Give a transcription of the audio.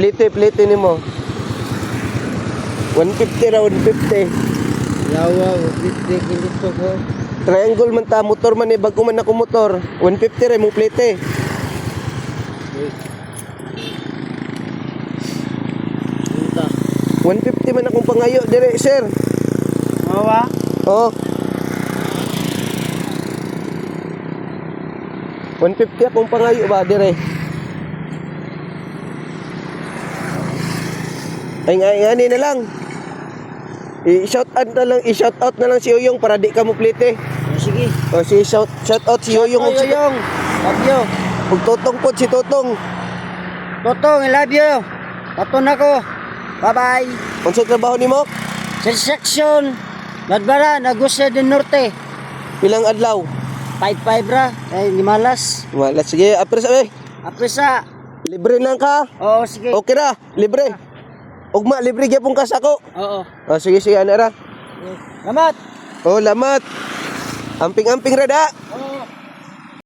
Plite, plite ni mo. 150 ra, 150. Yawa, upite kilito ko. Triangle man ta, motor man eh, bago man ako motor. 150 ra, mo plite. Punta. 150 man akong pangayo, dire, sir. Mawa? Oo. 150 akong pangayo ba, dire. Ay nga, ngani na lang. I-shout out na lang, i-shout out na lang si Uyong para di ka mo plite. Sige. O si shout, shout out si Uyong ug Yo, si yung. Love you. ug Totong pod si Totong. Totong, I love you. Taton ako. Bye-bye. Unsa trabaho nimo? Sa section, Ladbara, Nagusia del Norte. Pilang adlaw? 5-5 ra. Ay, limalas. Wala sige, apres eh. Apresa. Libre lang ka. Oo, sige. Okay ra, libre. Ugma libre gyapon ka sa ako. Oo. O sige sige ana ra. Salamat. Oh, lamat. Amping-amping rada. Oo,